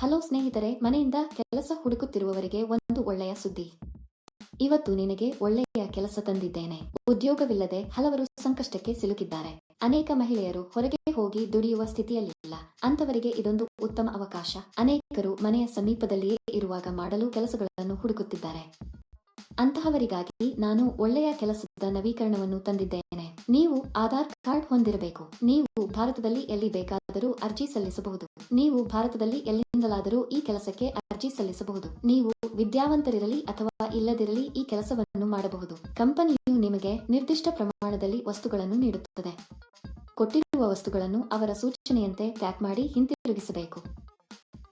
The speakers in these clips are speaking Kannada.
ಹಲೋ ಸ್ನೇಹಿತರೆ, ಮನೆಯಿಂದ ಕೆಲಸ ಹುಡುಕುತ್ತಿರುವವರಿಗೆ ಒಂದು ಒಳ್ಳೆಯ ಸುದ್ದಿ. ಇವತ್ತು ನಿನಗೆ ಒಳ್ಳೆಯ ಕೆಲಸ ತಂದಿದ್ದೇನೆ. ಉದ್ಯೋಗವಿಲ್ಲದೆ ಹಲವರು ಸಂಕಷ್ಟಕ್ಕೆ ಸಿಲುಕಿದ್ದಾರೆ. ಅನೇಕ ಮಹಿಳೆಯರು ಹೊರಗೆ ಹೋಗಿ ದುಡಿಯುವ ಸ್ಥಿತಿಯಲ್ಲಿಲ್ಲ. ಅಂತವರಿಗೆ ಇದೊಂದು ಉತ್ತಮ ಅವಕಾಶ. ಅನೇಕರು ಮನೆಯ ಸಮೀಪದಲ್ಲಿಯೇ ಇರುವಾಗ ಮಾಡಲು ಕೆಲಸಗಳನ್ನು ಹುಡುಕುತ್ತಿದ್ದಾರೆ. ಅಂತಹವರಿಗಾಗಿ ನಾನು ಒಳ್ಳೆಯ ಕೆಲಸದ ನವೀಕರಣವನ್ನು ತಂದಿದ್ದೇನೆ. ನೀವು ಆಧಾರ್ ಕಾರ್ಡ್ ಹೊಂದಿರಬೇಕು. ನೀವು ಭಾರತದಲ್ಲಿ ಎಲ್ಲಿ ಬೇಕಾದರೂ ಅರ್ಜಿ ಸಲ್ಲಿಸಬಹುದು. ನೀವು ಭಾರತದಲ್ಲಿ ಎಲ್ಲಿಂದಲಾದರೂ ಈ ಕೆಲಸಕ್ಕೆ ಅರ್ಜಿ ಸಲ್ಲಿಸಬಹುದು. ನೀವು ವಿದ್ಯಾವಂತರಿರಲಿ ಅಥವಾ ಇಲ್ಲದಿರಲಿ ಈ ಕೆಲಸವನ್ನು ಮಾಡಬಹುದು. ಕಂಪನಿಯು ನಿಮಗೆ ನಿರ್ದಿಷ್ಟ ಪ್ರಮಾಣದಲ್ಲಿ ವಸ್ತುಗಳನ್ನು ನೀಡುತ್ತದೆ. ಕೊಟ್ಟಿರುವ ವಸ್ತುಗಳನ್ನು ಅವರ ಸೂಚನೆಯಂತೆ ಪ್ಯಾಕ್ ಮಾಡಿ ಹಿಂತಿರುಗಿಸಬೇಕು.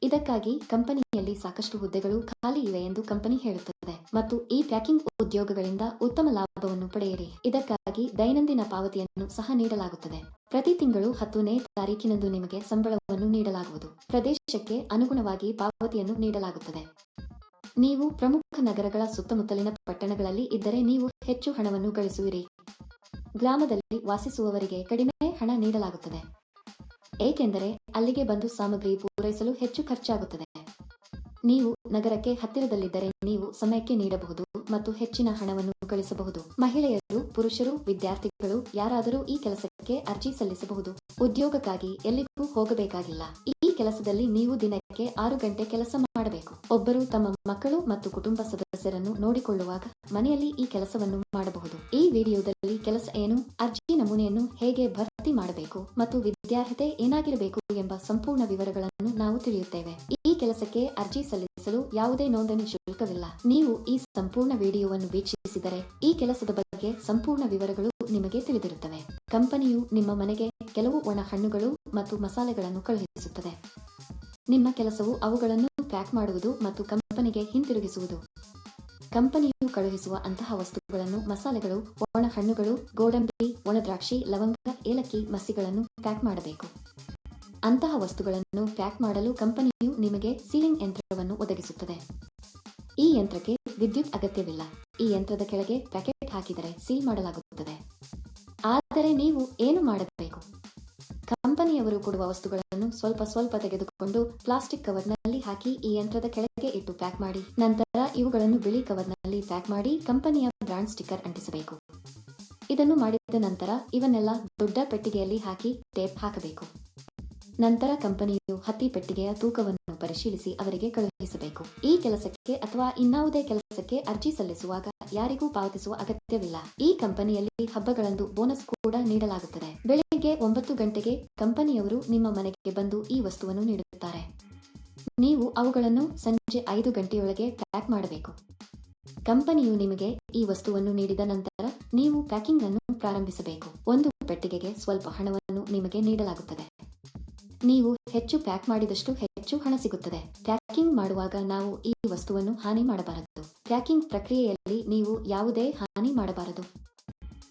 ಇದಕ್ಕಾಗಿ ಕಂಪನಿಯಲ್ಲಿ ಸಾಕಷ್ಟು ಹುದ್ದೆಗಳು ಖಾಲಿ ಇವೆ ಎಂದು ಕಂಪನಿ ಹೇಳುತ್ತದೆ. ಮತ್ತು ಈ ಪ್ಯಾಕಿಂಗ್ ಉದ್ಯೋಗಗಳಿಂದ ಉತ್ತಮ ಲಾಭವನ್ನು ಪಡೆಯಿರಿ. ಇದಕ್ಕಾಗಿ ದೈನಂದಿನ ಪಾವತಿಯನ್ನು ಸಹ ನೀಡಲಾಗುತ್ತದೆ. ಪ್ರತಿ ತಿಂಗಳು ಹತ್ತನೇ ತಾರೀಕಿನಂದು ನಿಮಗೆ ಸಂಬಳವನ್ನು ನೀಡಲಾಗುವುದು. ಪ್ರದೇಶಕ್ಕೆ ಅನುಗುಣವಾಗಿ ಪಾವತಿಯನ್ನು ನೀಡಲಾಗುತ್ತದೆ. ನೀವು ಪ್ರಮುಖ ನಗರಗಳ ಸುತ್ತಮುತ್ತಲಿನ ಪಟ್ಟಣಗಳಲ್ಲಿ ಇದ್ದರೆ ನೀವು ಹೆಚ್ಚು ಹಣವನ್ನು ಗಳಿಸುವಿರಿ. ಗ್ರಾಮದಲ್ಲಿ ವಾಸಿಸುವವರಿಗೆ ಕಡಿಮೆ ಹಣ ನೀಡಲಾಗುತ್ತದೆ. ಏಕೆಂದರೆ ಅಲ್ಲಿಗೆ ಬಂದು ಸಾಮಗ್ರಿ ಪೂರೈಸಲು ಹೆಚ್ಚು ಖರ್ಚಾಗುತ್ತದೆ. ನೀವು ನಗರಕ್ಕೆ ಹತ್ತಿರದಲ್ಲಿದ್ದರೆ ನೀವು ಸಮಯಕ್ಕೆ ನೀಡಬಹುದು ಮತ್ತು ಹೆಚ್ಚಿನ ಹಣವನ್ನು ಗಳಿಸಬಹುದು ಮಹಿಳೆಯರು, ಪುರುಷರು, ವಿದ್ಯಾರ್ಥಿಗಳು ಯಾರಾದರೂ ಈ ಕೆಲಸಕ್ಕೆ ಅರ್ಜಿ ಸಲ್ಲಿಸಬಹುದು. ಉದ್ಯೋಗಕ್ಕಾಗಿ ಎಲ್ಲಿಗೂ ಹೋಗಬೇಕಾಗಿಲ್ಲ. ಈ ಕೆಲಸದಲ್ಲಿ ನೀವು ದಿನಕ್ಕೆ ಆರು ಗಂಟೆ ಕೆಲಸ ಮಾಡಬೇಕು. ಒಬ್ಬರು ತಮ್ಮ ಮಕ್ಕಳು ಮತ್ತು ಕುಟುಂಬ ಸದಸ್ಯರನ್ನು ನೋಡಿಕೊಳ್ಳುವಾಗ ಮನೆಯಲ್ಲಿ ಈ ಕೆಲಸವನ್ನು ಮಾಡಬಹುದು. ಈ ವಿಡಿಯೋದಲ್ಲಿ ಕೆಲಸ ಏನು, ಅರ್ಜಿ ನಮೂನೆಯನ್ನು ಹೇಗೆ ಭರ್ತಿ ಮಾಡಬೇಕು ಮತ್ತು ವಿದ್ಯಾರ್ಹತೆ ಏನಾಗಿರಬೇಕು ಎಂಬ ಸಂಪೂರ್ಣ ವಿವರಗಳನ್ನು ನಾವು ತಿಳಿಯುತ್ತೇವೆ. ಈ ಕೆಲಸಕ್ಕೆ ಅರ್ಜಿ ಸಲ್ಲಿಸಲು ಯಾವುದೇ ನೋಂದಣಿ ಶುಲ್ಕವಿಲ್ಲ. ನೀವು ಈ ಸಂಪೂರ್ಣ ವಿಡಿಯೋವನ್ನು ವೀಕ್ಷಿಸಿದರೆ ಈ ಕೆಲಸದ ಬಗ್ಗೆ ಸಂಪೂರ್ಣ ವಿವರಗಳು ನಿಮಗೆ ತಿಳಿದಿರುತ್ತವೆ. ಕಂಪನಿಯು ನಿಮ್ಮ ಮನೆಗೆ ಕೆಲವು ಒಣ ಹಣ್ಣುಗಳು ಮತ್ತು ಮಸಾಲೆಗಳನ್ನು ಕಳುಹಿಸುತ್ತದೆ. ನಿಮ್ಮ ಕೆಲಸವು ಅವುಗಳನ್ನು ಪ್ಯಾಕ್ ಮಾಡುವುದು ಮತ್ತು ಕಂಪನಿಗೆ ಹಿಂತಿರುಗಿಸುವುದು. ಕಂಪನಿಯು ಕಳುಹಿಸುವ ಅಂತಹ ವಸ್ತುಗಳನ್ನು, ಮಸಾಲೆಗಳು ಒಣ ಹಣ್ಣುಗಳು ಗೋಡಂಬಿ, ಒಣದ್ರಾಕ್ಷಿ, ಲವಂಗ, ಏಲಕ್ಕಿ ಮಸಿಗಳನ್ನು ಪ್ಯಾಕ್ ಮಾಡಬೇಕು. ಅಂತಹ ವಸ್ತುಗಳನ್ನು ಪ್ಯಾಕ್ ಮಾಡಲು ಕಂಪನಿಯು ನಿಮಗೆ ಸೀಲಿಂಗ್ ಯಂತ್ರವನ್ನು ಒದಗಿಸುತ್ತದೆ. ಈ ಯಂತ್ರಕ್ಕೆ ವಿದ್ಯುತ್ ಅಗತ್ಯವಿಲ್ಲ. ಈ ಯಂತ್ರದ ಕೆಳಗೆ ಪ್ಯಾಕೆಟ್ ಹಾಕಿದರೆ ಸೀಲ್ ಮಾಡಲಾಗುತ್ತದೆ. ಆದರೆ ನೀವು ಏನು ಮಾಡಬೇಕು? ಕಂಪನಿಯವರು ಕೊಡುವ ವಸ್ತುಗಳನ್ನು ಸ್ವಲ್ಪ ಸ್ವಲ್ಪ ತೆಗೆದುಕೊಂಡು ಪ್ಲಾಸ್ಟಿಕ್ ಕವರ್ನಲ್ಲಿ ಹಾಕಿ ಈ ಯಂತ್ರದ ಕೆಳಗೆ ಇಟ್ಟು ಪ್ಯಾಕ್ ಮಾಡಿ. ನಂತರ ಇವುಗಳನ್ನು ಬಿಳಿ ಕವರ್ನಲ್ಲಿ ಪ್ಯಾಕ್ ಮಾಡಿ ಕಂಪನಿಯ ಬ್ರಾಂಡ್ ಸ್ಟಿಕ್ಕರ್ ಅಂಟಿಸಬೇಕು. ಇದನ್ನು ಮಾಡಿದ ನಂತರ ಇವನ್ನೆಲ್ಲ ದೊಡ್ಡ ಪೆಟ್ಟಿಗೆಯಲ್ಲಿ ಹಾಕಿ ಟೇಪ್ ಹಾಕಬೇಕು. ನಂತರ ಕಂಪನಿಯು ಹತ್ತಿ ಪೆಟ್ಟಿಗೆಯ ತೂಕವನ್ನು ಪರಿಶೀಲಿಸಿ ಅವರಿಗೆ ಕಳುಹಿಸಬೇಕು. ಈ ಕೆಲಸಕ್ಕೆ ಅಥವಾ ಇನ್ನಾವುದೇ ಕೆಲಸಕ್ಕೆ ಅರ್ಜಿ ಸಲ್ಲಿಸುವಾಗ ಯಾರಿಗೂ ಪಾವತಿಸುವ ಅಗತ್ಯವಿಲ್ಲ. ಈ ಕಂಪನಿಯಲ್ಲಿ ಹಬ್ಬಗಳಂದು ಬೋನಸ್ ಕೂಡ ನೀಡಲಾಗುತ್ತದೆ. ಬೆಳಿಗ್ಗೆ ಒಂಬತ್ತು ಗಂಟೆಗೆ ಕಂಪನಿಯವರು ನಿಮ್ಮ ಮನೆಗೆ ಬಂದು ಈ ವಸ್ತುವನ್ನು ನೀಡುತ್ತಾರೆ. ನೀವು ಅವುಗಳನ್ನು ಸಂಜೆ ಐದು ಗಂಟೆಯೊಳಗೆ ಪ್ಯಾಕ್ ಮಾಡಬೇಕು. ಕಂಪನಿಯು ನಿಮಗೆ ಈ ವಸ್ತುವನ್ನು ನೀಡಿದ ನಂತರ ನೀವು ಪ್ಯಾಕಿಂಗ್ ಅನ್ನು ಪ್ರಾರಂಭಿಸಬೇಕು. ಒಂದು ಪೆಟ್ಟಿಗೆಗೆ ಸ್ವಲ್ಪ ಹಣವನ್ನು ನಿಮಗೆ ನೀಡಲಾಗುತ್ತದೆ. ನೀವು ಹೆಚ್ಚು ಪ್ಯಾಕ್ ಮಾಡಿದಷ್ಟು ಹೆಚ್ಚು ಹಣ ಸಿಗುತ್ತದೆ. ಪ್ಯಾಕಿಂಗ್ ಮಾಡುವಾಗ ನಾವು ಈ ವಸ್ತುವನ್ನು ಹಾನಿ ಮಾಡಬಾರದು. ಪ್ಯಾಕಿಂಗ್ ಪ್ರಕ್ರಿಯೆಯಲ್ಲಿ ನೀವು ಯಾವುದೇ ಹಾನಿ ಮಾಡಬಾರದು.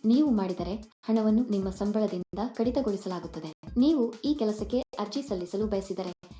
ನೀವು ಮಾಡಿದರೆ ಹಣವನ್ನು ನಿಮ್ಮ ಸಂಬಳದಿಂದ ಕಡಿತಗೊಳಿಸಲಾಗುತ್ತದೆ. ನೀವು ಈ ಕೆಲಸಕ್ಕೆ ಅರ್ಜಿ ಸಲ್ಲಿಸಲು ಬಯಸಿದರೆ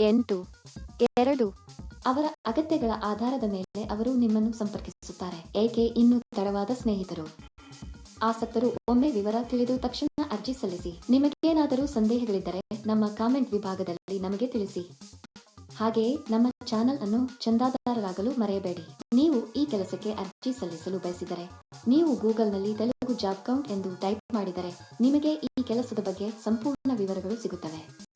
ಎಂಟು, ಎರಡು, ಅವರ ಅಗತ್ಯಗಳ ಆಧಾರದ ಮೇಲೆ ಅವರು ನಿಮ್ಮನ್ನು ಸಂಪರ್ಕಿಸುತ್ತಾರೆ, ಏಕೆ ಇನ್ನು ತಡವಾದ ಸ್ನೇಹಿತರು? ಆಸಕ್ತರು, ಒಮ್ಮೆ ವಿವರ ತಿಳಿದು ತಕ್ಷಣ ಅರ್ಜಿ ಸಲ್ಲಿಸಿ. ನಿಮಗೇನಾದರೂ ಸಂದೇಹಗಳಿದ್ದರೆ ನಮ್ಮ ಕಾಮೆಂಟ್ ವಿಭಾಗದಲ್ಲಿ ನಮಗೆ ತಿಳಿಸಿ. ಹಾಗೆಯೇ ನಮ್ಮ ಚಾನೆಲ್ ಅನ್ನು ಚಂದಾದಾರರಾಗಲು ಮರೆಯಬೇಡಿ. ನೀವು ಈ ಕೆಲಸಕ್ಕೆ ಅರ್ಜಿ ಸಲ್ಲಿಸಲು ಬಯಸಿದರೆ, ನೀವು ಗೂಗಲ್ನಲ್ಲಿ ತೆಲುಗು ಜಾಬ್ ಕೌಂಟ್ ಎಂದು ಟೈಪ್ ಮಾಡಿದರೆ, ನಿಮಗೆ ಈ ಕೆಲಸದ ಬಗ್ಗೆ ಸಂಪೂರ್ಣ ವಿವರಗಳು ಸಿಗುತ್ತವೆ.